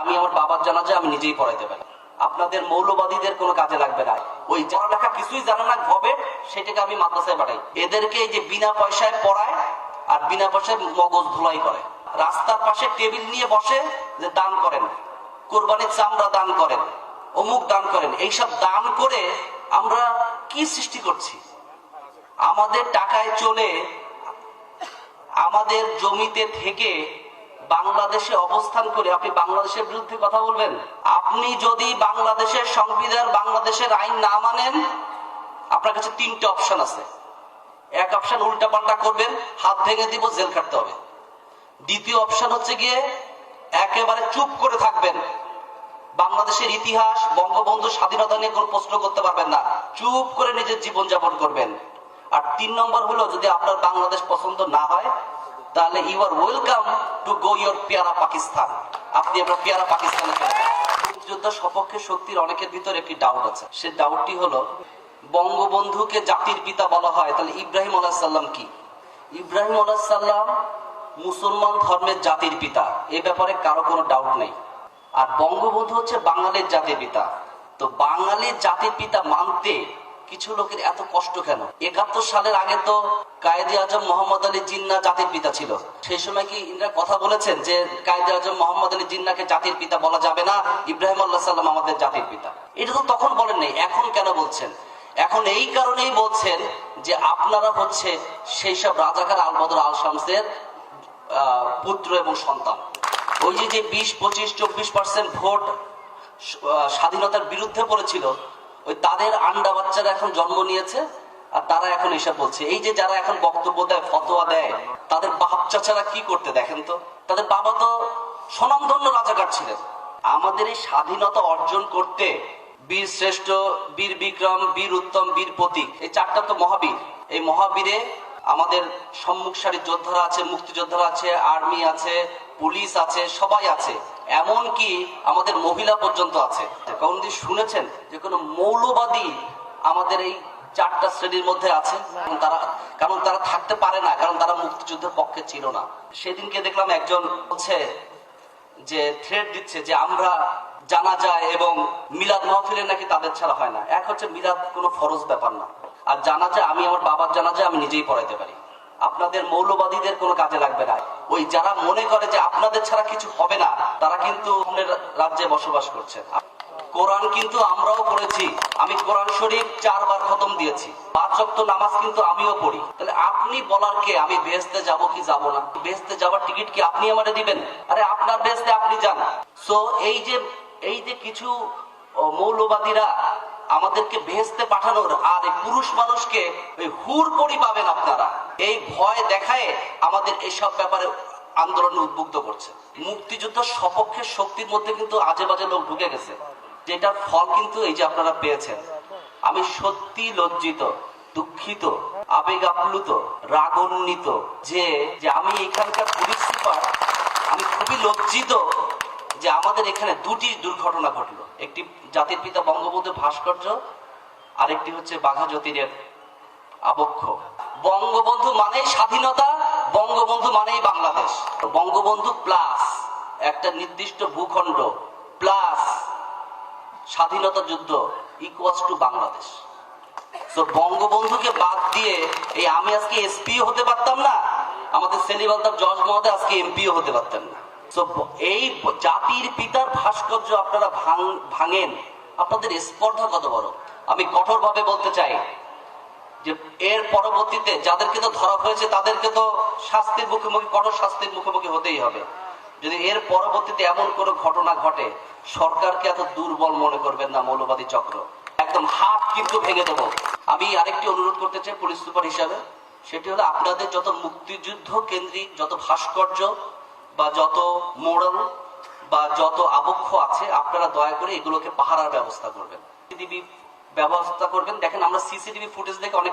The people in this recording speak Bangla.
আমি আমার বাবার জানাজা আমি নিজেই পড়াইতে পারি। আপনাদের মৌলবাদীদের কোনো কাজে লাগবে না। ওই পড়ালেখা কিছুই জানে না হবে সেটাকে আমি মাদ্রাসায় পাঠাই। এদেরকে এই যে বিনা পয়সায় পড়ায় আর বিনা পয়সায় মগজ ধুলাই করে। রাস্তার পাশে টেবিল নিয়ে বসে যে দান করেন। কোরবানির চামড়া দান করেন, অমুক দান করেন। এইসব দান করে আমরা কি সৃষ্টি করছি? আমাদের টাকায় চলে, আমাদের জমিতে থেকে বাংলাদেশে অবস্থান করে আপনি বাংলাদেশের বিরুদ্ধে কথা বলবেন? আপনি যদি বাংলাদেশের সংবিধান, বাংলাদেশের আইন না মানেন, আপনার কাছে তিনটে অপশন আছে। এক অপশন উল্টা পাল্টা করবেন, হাত ভেঙে দিব, জেল কাটতে হবে। দ্বিতীয় অপশন হচ্ছে গিয়ে একেবারে চুপ করে থাকবেন। বাংলাদেশের ইতিহাস, বঙ্গবন্ধু স্বাধীনতা নিয়ে কোনো প্রশ্ন করতে পারবেন না। চুপ করে নিজের জীবন যাপন করবেন। আর তিন নম্বর হলো, যদি আপনার বাংলাদেশ পছন্দ না হয় তাহলে you are welcome to go your পেয়ারা পাকিস্তান। আপনি আপনার পেয়ারা পাকিস্তানে চলে যান। সপক্ষে শক্তির অনেকের ভিতরে একটি ডাউট আছে। সে ডাউটটি হলো, বঙ্গবন্ধুকে জাতির পিতা বলা হয়, তাহলে ইব্রাহিম আলাহ সাল্লাম কি? ইব্রাহিম আলাহ সাল্লাম মুসলমান ধর্মের জাতির পিতা। এ ব্যাপারে কারও কোনো ডাউট নেই। আর বঙ্গবন্ধু হচ্ছে বাঙালির জাতির পিতা। তো বাঙালির জাতির পিতা মানতে কিছু লোকের এত কষ্ট কেন? একাত্তর সালের আগে তো কায়েদে আজম মোহাম্মদ আলী জিন্না জাতির পিতা ছিল। সেই সময় কি ইনরা কথা বলেছেন যে কায়েদে আজম মোহাম্মদ আলী জিন্নাকে জাতির পিতা বলা যাবে না? ইব্রাহিম আল্লাহ সাল্লাম আমাদের জাতির পিতা। এটা তো তখন বলেন নাই, এখন কেন বলছেন? এখন এই কারণেই বলছেন যে আপনারা হচ্ছে সেই সব রাজাকার আলবদর আল শামসের পুত্র এবং সন্তান। ওই যে বিশ, পঁচিশ, চব্বিশ পার্সেন্ট ভোট স্বাধীনতার বিরুদ্ধে পড়েছিল ওই তাদের আন্ডা বাচ্চারা এখন জন্ম নিয়েছে, আর তারা এখন এসব বলছে, এই যে যারা এখন বক্তব্য দেয়, ফতোয়া দেয়, তাদের বাপ চাচারা কি করতে দেখেন তো? তাদের বাবা তো স্বনামধন্য রাজাকার ছিলেন। আমাদের এই স্বাধীনতা অর্জন করতে বীর শ্রেষ্ঠ, বীর বিক্রম, বীর উত্তম, বীর প্রতীক, এই চারটা তো মহাবীর। এই মহাবীরে আমাদের সম্মুখ সারির যোদ্ধারা আছে, মুক্তিযোদ্ধারা আছে, আর্মি আছে, পুলিশ আছে, সবাই আছে। এমন কি আমাদের মহিলা পর্যন্ত আছে। কারণ যদি শুনেছেন যে কোনো মৌলবাদী আমাদের এই চারটা শ্রেণির মধ্যে আছে। তারা, কারণ তারা থাকতে পারে না, কারণ তারা মুক্তিযুদ্ধের পক্ষে ছিল না। সেদিনকে দেখলাম একজন হচ্ছে যে থ্রেড দিচ্ছে যে আমরা জানা যায় এবং মিলাদ মাহফিলে নাকি তাদের ছাড়া হয় না। এক হচ্ছে মিলাদ কোনো ফরজ ব্যাপার না। আর জানা যায় আমি আমার বাবার জানা যায় আমি নিজেই পড়াইতে পারি। আপনাদের মৌলবাদীদের কোনো কাজে লাগবে না। ওই যারা মনে করে যে আপনাদের ছাড়া কিছু হবে না, তারা কিন্তু রাজ্যে বসবাস করছে। কোরআন কিন্তু আমরাও পড়েছি। আমি কোরআন শরীফ চারবার খতম দিয়েছি। পাঁচ ওয়াক্ত নামাজ কিন্তু আমিও পড়ি। তাহলে আপনি বলার কে? আমি বেহেস্তে যাব কি যাব না? বেহেস্তে যাওয়ার টিকিট কি আপনি আমারে দিবেন? আরে আপনার বেহেস্তে আপনি যান। সো এই যে এই যে কিছু মৌলবাদীরা আমাদেরকে বেহেস্তে পাঠানোর আর এই পুরুষ মানুষকে ওই হুর পরি পাবেন আপনারা। এই ভয় দেখায় আমাদের এসব ব্যাপারে আন্দোলন উদ্বুদ্ধ করছে। মুক্তিযুদ্ধ সপক্ষে শক্তির মধ্যে কিন্তু আজে বাজে লোক ঢুকে গেছে। যেটার ফল কিন্তু এই যে আপনারা পেয়েছেন। আমি সত্যি লজ্জিত, দুঃখিত, আবেগ আপ্লুত, রাগান্বিত যে যে আমি এখানকার পুলিশ সুপার, আমি খুবই লজ্জিত যে আমাদের এখানে দুটি দুর্ঘটনা ঘটলো। একটি জাতির পিতা বঙ্গবন্ধু ভাস্কর্য, আরেকটি হচ্ছে বাঘা জ্যোতিরের আবক্ষ। বঙ্গবন্ধু মানেই স্বাধীনতা, বঙ্গবন্ধু মানেই বাংলাদেশ। বঙ্গবন্ধু প্লাস একটা নির্দিষ্ট ভূখণ্ড, প্লাস স্বাধীনতা যুদ্ধ ইকুয়াস টু বাংলাদেশ। তো বঙ্গবন্ধুকে বাদ দিয়ে এই আমি আজকে এসপিও হতে পারতাম না, আমাদের সেলিম জজ মহোদয় আজকে এমপিও হতে পারতেন না। এই জাতির পিতার ভাস্কর্য আপনারা ভাঙেন। আপনাদের স্পর্ধা কত বড়? আমি কঠোরভাবে বলতে চাই যে, এর পরবর্তীতে যাদেরকে তো ধরা হয়েছে, তাদেরকে তো শাস্তির মুখোমুখি, কঠোর শাস্তির মুখোমুখি হতেই হবে। যদি এর পরবর্তীতে এমন কোনো ঘটনা ঘটে, সরকারকে এত দুর্বল মনে করবেন না, মৌলবাদী চক্র। একদম হাত কিন্তু ভেঙে দেবো। আমি আরেকটি অনুরোধ করতে চাই পুলিশ সুপার হিসাবে। সেটি হলো আপনাদের যত মুক্তিযুদ্ধ কেন্দ্রিক, যত ভাস্কর্য বা যত মোড়ল বা যত আবক্ষ আছে, আপনারা দয়া করে এগুলোকে পাহারার ব্যবস্থা করবেন। সিসিটিভি ব্যবস্থা করবেন। দেখেন আমরা সিসিটিভি ফুটেজ দেখে অনেক